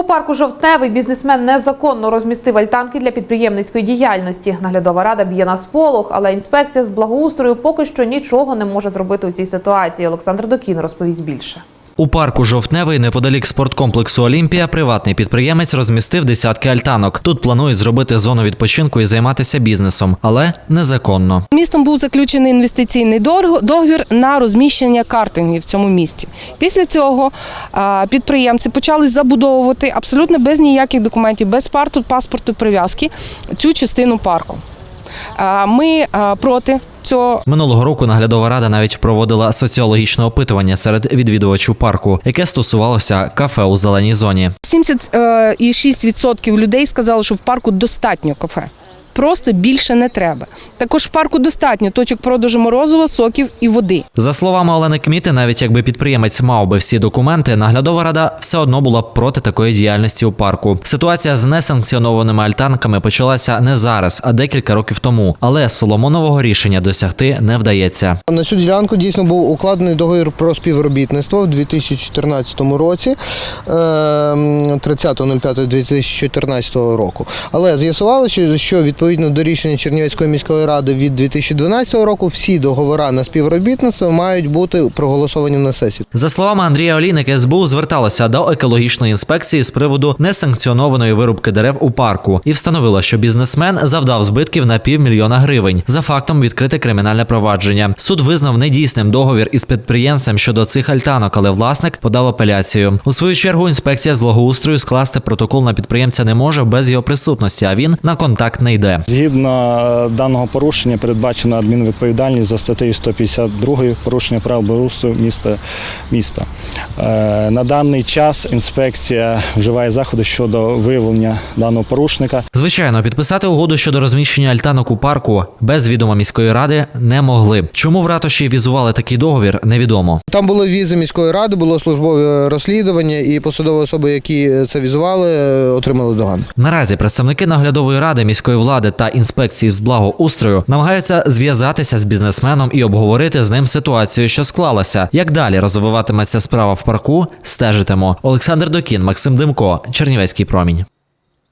У парку Жовтневий бізнесмен незаконно розмістив альтанки для підприємницької діяльності. Наглядова рада б'є на сполох, але інспекція з благоустрою поки що нічого не може зробити у цій ситуації. Олександр Докін розповість більше. У парку Жовтневий неподалік спорткомплексу Олімпія приватний підприємець розмістив десятки альтанок. Тут планують зробити зону відпочинку і займатися бізнесом, але незаконно. Містом був заключений інвестиційний договір на розміщення картингів в цьому місті. Після цього підприємці почали забудовувати абсолютно без ніяких документів, без парту, паспорту, прив'язки цю частину парку. Ми проти цього Минулого року наглядова рада навіть проводила соціологічне опитування серед відвідувачів парку, яке стосувалося кафе у зеленій зоні. 76% людей сказали, що в парку достатньо кафе. Просто більше не треба. Також в парку достатньо точок продажу морозива, соків і води. За словами Олени Кміти, навіть якби підприємець мав би всі документи, наглядова рада все одно була б проти такої діяльності у парку. Ситуація з несанкціонованими альтанками почалася не зараз, а декілька років тому. Але соломонового рішення досягти не вдається. На цю ділянку дійсно був укладений договір про співробітництво в 2014 році, е, 30.05.2014 року. Але з'ясувалося, що відповідно до рішення Чернівецької міської ради від 2012 року всі договори на співробітництво мають бути проголосовані на сесії. За словами Андрія Олійник, СБУ зверталася до екологічної інспекції з приводу несанкціонованої вирубки дерев у парку і встановила, що бізнесмен завдав збитків на півмільйона гривень. За фактом відкрите кримінальне провадження. Суд визнав недійсним договір із підприємцем щодо цих альтанок, але власник подав апеляцію. У свою чергу інспекція з благоустрою скласти протокол на підприємця не може без його присутності, а він на контакт не йде. Згідно е, даного порушення передбачена адмінвідповідальність за статтею 152 порушення правил благоустрою міста міста. Е, На даний час інспекція вживає заходи щодо виявлення даного порушника. Звичайно, підписати угоду щодо розміщення альтанок у парку без відома міської ради не могли. Чому в ратуші візували такий договір, невідомо. Там були візи міської ради, було службове розслідування, і посадові особи, які це візували, отримали догану. Наразі представники наглядової ради міської влади та інспекції з благоустрою намагаються зв'язатися з бізнесменом і обговорити з ним ситуацію, що склалася. Як далі розвиватиметься справа в парку, стежитимо. Олександр Докін, Максим Димко, Чернівецький промінь.